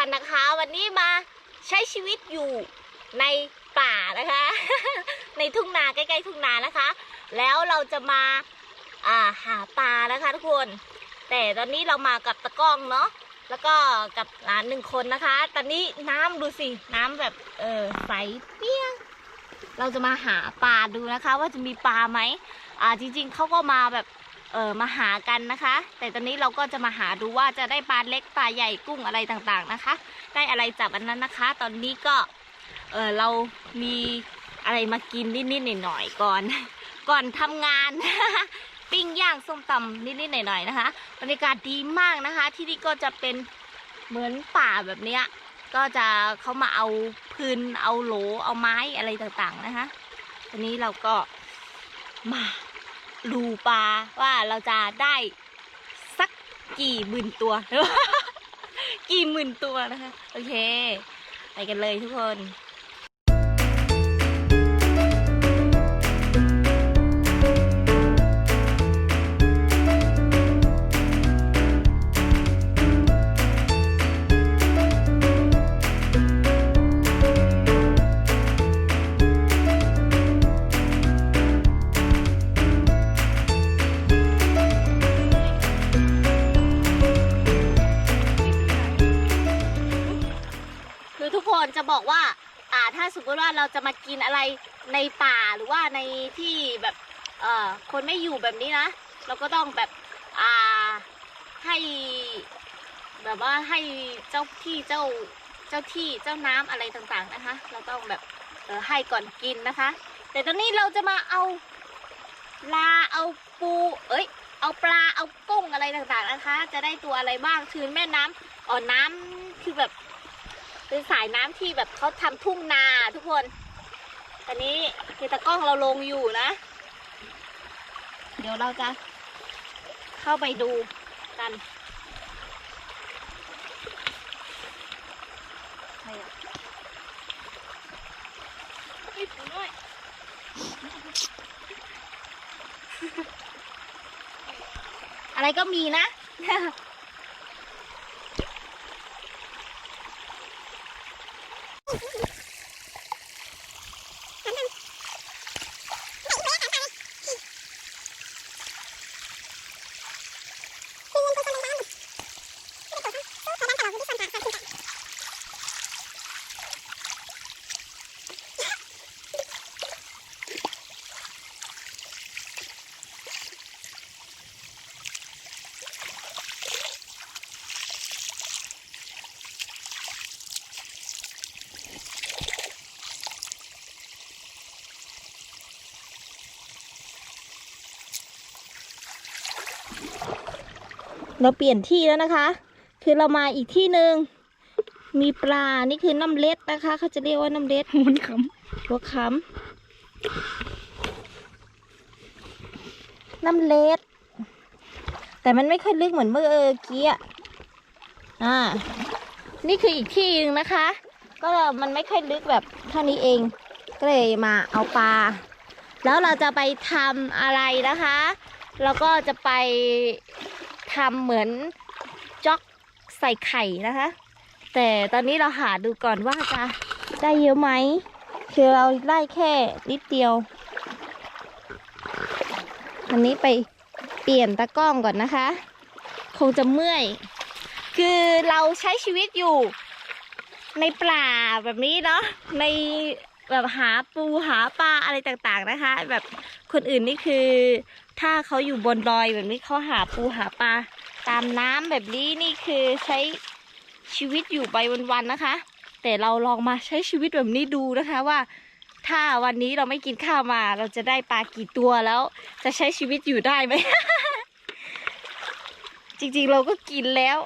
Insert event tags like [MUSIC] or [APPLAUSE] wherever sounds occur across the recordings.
ันนะคะ วันนี้มาใช้ชีวิตอยู่ในป่านะคะ ในทุ่งนาใกล้ๆทุ่งนานะคะ แล้วเราจะมาอ่าหาปลานะคะทุกคน แต่ตอนนี้เรามากับตะกล้องเนาะแล้วก็กับหลานหนึ่งคนนะคะ ตอนนี้น้ำดูสิน้ำแบบเออใสเปี้ยงเราจะมาหาปลาดูนะคะ ว่าจะมีปลาไหมอ่าจริง ๆเขาก็มาแบบ เออมาหากันนะคะ แต่ตอนนี้เราก็จะมาหาดูว่าจะได้ปลาเล็กปลาใหญ่กุ้งอะไรต่างๆนะคะ ได้อะไรจับอันนั้นนะคะ ตอนนี้ก็เออเรามีอะไรมากินนิดๆหน่อยๆก่อน ก่อนทำงาน ปิ้งย่างส้มตำนิดๆหน่อยๆนะคะบรรยากาศดีมากนะคะ ที่นี่ก็จะเป็นเหมือนป่าแบบเนี้ยก็จะเขามาเอาพื้นเอาโหลเอาไม้อะไรต่างๆนะคะ ตอนนี้เราก็มา ดูปลาว่าเราจะได้สักกี่หมื่นตัว กี่หมื่นตัวนะคะ โอเค ไปกันเลยทุกคน จะบอกว่า อ่าถ้าสมมติว่าเราจะมากินอะไรในป่าหรือว่าในที่แบบเอ่อคนไม่อยู่แบบนี้นะ เราก็ต้องแบบอ่าให้ แบบว่าให้เจ้าที่เจ้าเจ้าที่เจ้าน้ำอะไรต่างๆนะคะ เราต้องแบบเออให้ก่อนกินนะคะ แต่ตอนนี้เราจะมาเอาปลาเอาปู เอ้ย เอาปลาเอากุ้งอะไรต่างๆนะคะ จะได้ตัวอะไรบ้างคือแม่น้ำอ๋อน้ำคือแบบ เป็นสายน้ำที่แบบเขาทำทุ่งนาทุกคนตอนนี้คือตะกล้องเราลงอยู่นะ เดี๋ยวเราจะเข้าไปดูกันใครอะเฮ้ยปูด้วยอะไรก็มีนะ Oh, [LAUGHS] เราเปลี่ยนที่แล้วนะคะ คือเรามาอีกที่หนึ่งมีปลา นี่คือน้ำเล็ดนะคะ เขาจะเรียกว่าน้ำเล็ดหัวคำหัวคำน้ำเล็ด แต่มันไม่ค่อยลึกเหมือนเมื่อกี้อะอ่า นี่คืออีกที่หนึ่งนะคะ ก็มันไม่ค่อยลึกแบบเท่านี้เอง ก็เลยมาเอาปลา แล้วเราจะไปทำอะไรนะคะแล้วก็จะไป ทำเหมือนจ๊อกใส่ไข่นะคะ แต่ตอนนี้เราหาดูก่อนว่าจะได้เยอะไหมคือเราได้แค่นิดเดียว อันนี้ไปเปลี่ยนตะกล้องก่อนนะคะ คงจะเมื่อย คือเราใช้ชีวิตอยู่ ในป่าแบบนี้เนาะในแบบหาปูหาปลาอะไรต่างๆนะคะ แบบคนอื่นนี่คือ ถ้าเขาอยู่บนดอยแบบนี้เขาหาปูหาปลาตามน้ำแบบนี้นี่คือใช้ชีวิตอยู่ไปวันๆนะคะ แต่เราลองมาใช้ชีวิตแบบนี้ดูนะคะว่า ถ้าวันนี้เราไม่กินข้าวมา เราจะได้ปลากี่ตัวแล้ว จะใช้ชีวิตอยู่ได้ไหม จริงๆเราก็กินแล้ว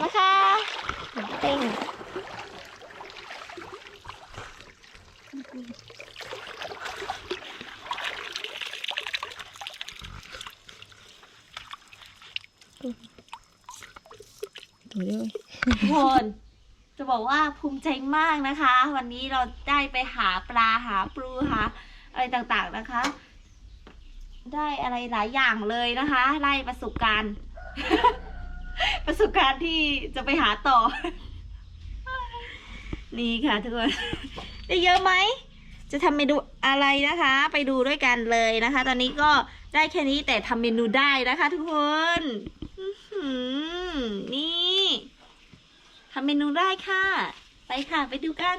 นะคะเต้ง ทุกคนจะบอกว่าภูมิใจมากนะคะ วันนี้เราได้ไปหาปลาหาปลูหาอะไรต่างๆนะคะ ได้อะไรหลายอย่างเลยนะคะได้ประสบการณ์ ประสบการณ์ที่จะไปหาต่อ นี่ค่ะทุกคนได้เยอะไหมจะทำเมนูอะไรนะคะ ไปดูด้วยกันเลยนะคะ ตอนนี้ก็ได้แค่นี้แต่ทำเมนูได้นะคะ ทุกคนนี่ ทำเมนูได้ค่ะ ไปค่ะ ไปดูกัน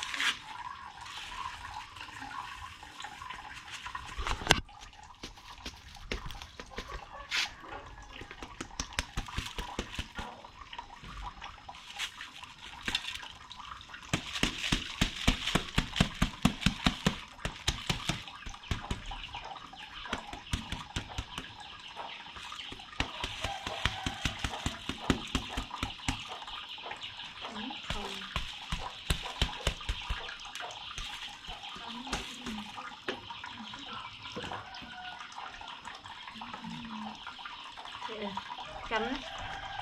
จำน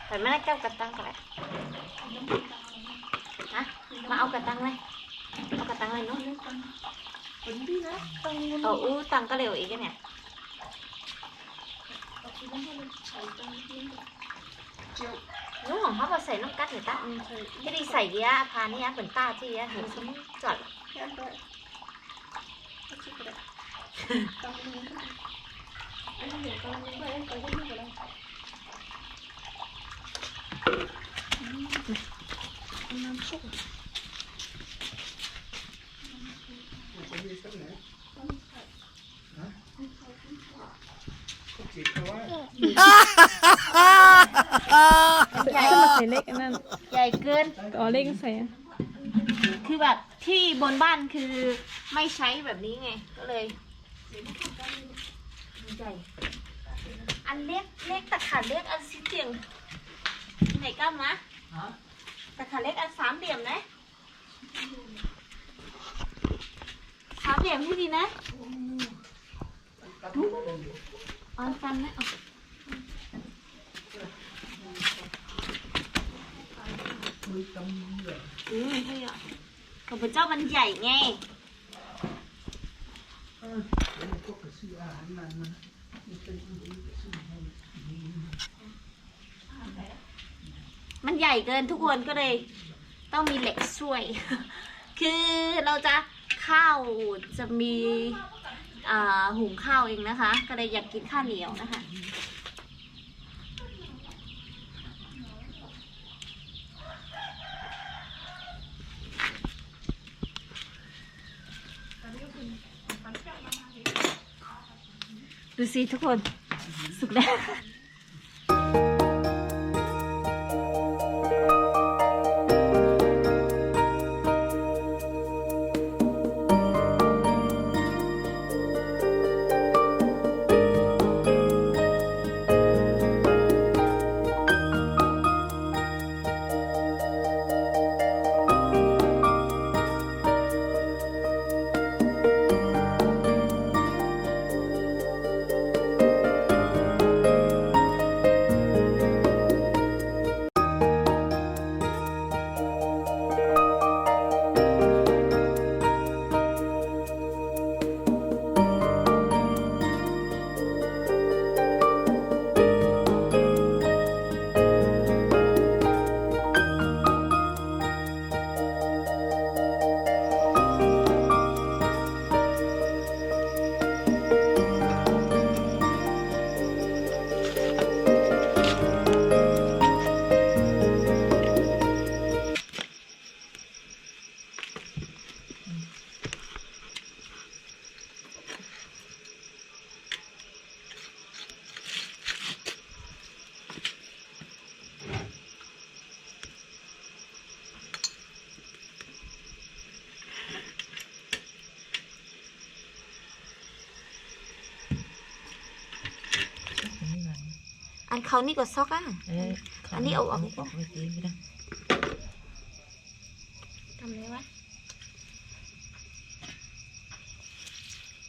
แต่ไม่ได้เจ้ากระตังไปฮะมาเอากระตังเลยเอากระตังเลยนู้นเนดีนะตังเออตังก็เร็วอีกเนี่ยนู้นของพ่อพอใส่น้ำกัดหรือตาจะได้ใส่เยอะพานี่ยเหมือนตาที่ยะเห็นสมจอดต้องมีก็ไม่ได้ก็ไม่ได้ á hiểu sống chọn ใหญ่ก็มาใส่เล็กอันนั้นใหญ่เกิน ต่อเล็กใส่คือแบบที่บนบ้านคือไม่ใช้แบบนี้ไง ก็เลยใหญ่อันเล็กเล็กแต่ขาเล็กอันสีเตียง ไหนกล้ามะแต่ขาเล็กอันสามเหลี่ยมนะสามเหลี่ยมที่ดีนะอันกันนะอืมใช่อะของพระเจ้ามันใหญ่ไง มันใหญ่เกินทุกคนก็เลย ต้องมีเหล็กช่วย คือเราจะข้าวจะมีหุงข้าวเองนะคะ ก็เลยอยากกินข้าวเหนียวนะคะ ดูสิทุกคน สุกแล้ว เขานี่ก็ซอกอะเอออันนี้เอาออกออกไปกินก็ได้ทำไงวะ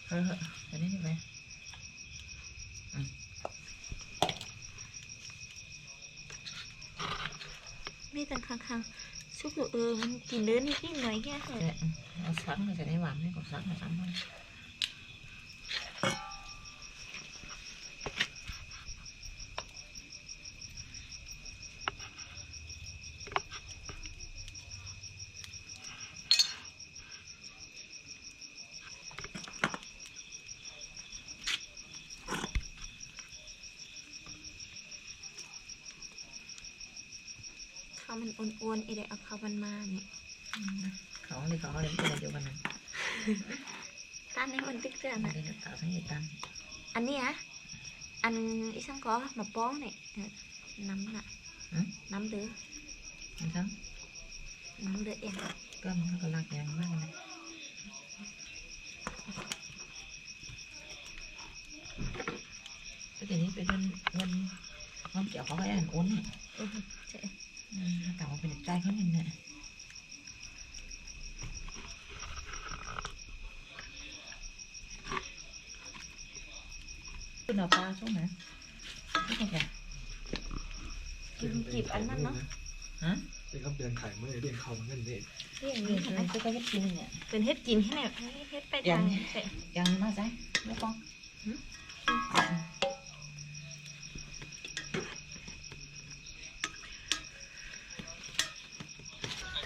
เอออันนี้ใช่ไหมไม่ตังข้างๆชุบอยู่เออมันกินเนื้อนิดนิดหน่อยแค่เออเอาสักมันจะได้หวานไม่กดสักมาซ้ำมันข้า อ้วนๆไอเด็กเอาข้าวมันมาเนี่ยเขาเลยเขาเลยเป็นเดียวกันนะต้านให้มันติ๊กเตือนมันอะเป็นต่างสังเกตตันอันนี้อะอันอีสังก็มาป้องเนี่ยเออน้ำน่ะน้ำเดือมันซ้น้ำเดือเองำก็มันก็รักอย่างมากเลยก็ทีนี้เป็นวันวันวันเกี่ยวเขาให้อ่านอ้นเนี่ยเออใช่ แต่ว่าเป็นใจเขาเนี่ยคุณเอาปลาช่วงไหนไม่ใช่แค่กินจีบอันนั้นเนาะฮะเป็นคำเตือนไข่เมื่อเรียนเขาเงินเด็ดเรื่องนี่นี้ทำใช่ไมไหมซื้อไปให้กินเนี่ยเป็นเฮ็ดกินให้เนี่ยเฮ็ดไปทางเสร็จยังมาใช่ไม่ต้อง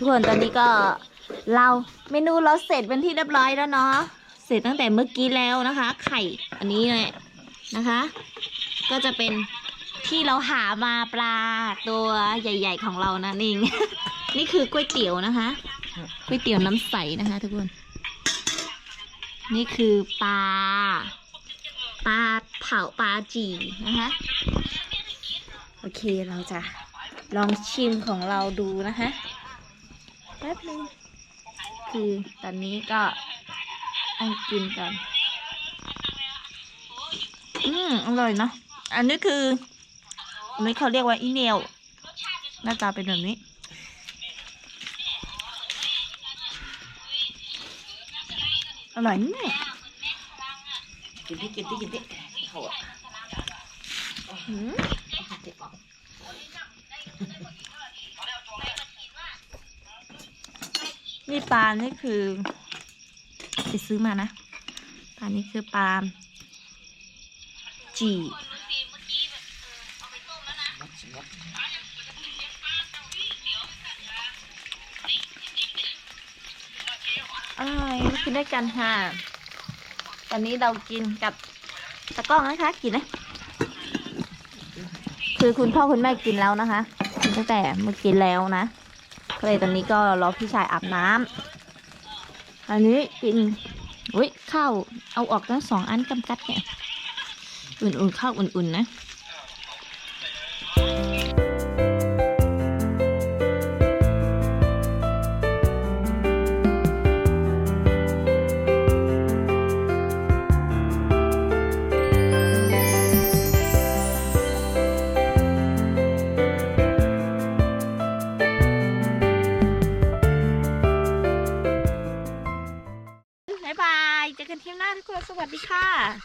กคนตอนนี้ก็เราเมนูเราเสร็จเป็นที่เรียบร้อยแล้วเนาะเสร็จตั้งแต่เมื่อกี้แล้วนะคะ ไข่อันนี้เลยนะคะ ก็จะเป็นที่เราหามาปลาตัวใหญ่ ๆ ของเรานะนิงนี่คือก๋วยเตี๋ยวนะคะก๋วยเตี๋ยวน้ำใสนะคะ ทุกคน นี่คือปลาปลาเผาปลาจีนะคะโอเคเราจะลองชิมของเราดูนะคะ ป๊บนึงคือตอนนี้ก็อังกินกัน อืมอร่อยเนาะอันนี้คืออันนี้เขาเรียกว่าอีเนลหน้าตาเป็นแบบนี้อร่อยนี่กินที่กินที่กินที่เขาอะอืม นี่ปลานี่คือไปซื้อมานะปลานี่คือปลาจีมัดชิมัดอร่อยกินด้วยกันค่ะตอนนี้เรากินกับตะกร้องนะคะ กินนะ คือคุณพ่อคุณแม่กินแล้วนะคะตั้งแต่เมื่อกี้แล้วนะ ก็เลยตอนนี้ก็รอพี่ชายอาบน้ำอันนี้กินอุ้ยข้าวเอาออกทั้งสองอันกำกัดเนี่ย อุ่นๆข้าวอุ่นๆนะ ทุกคนสวัสดีค่ะ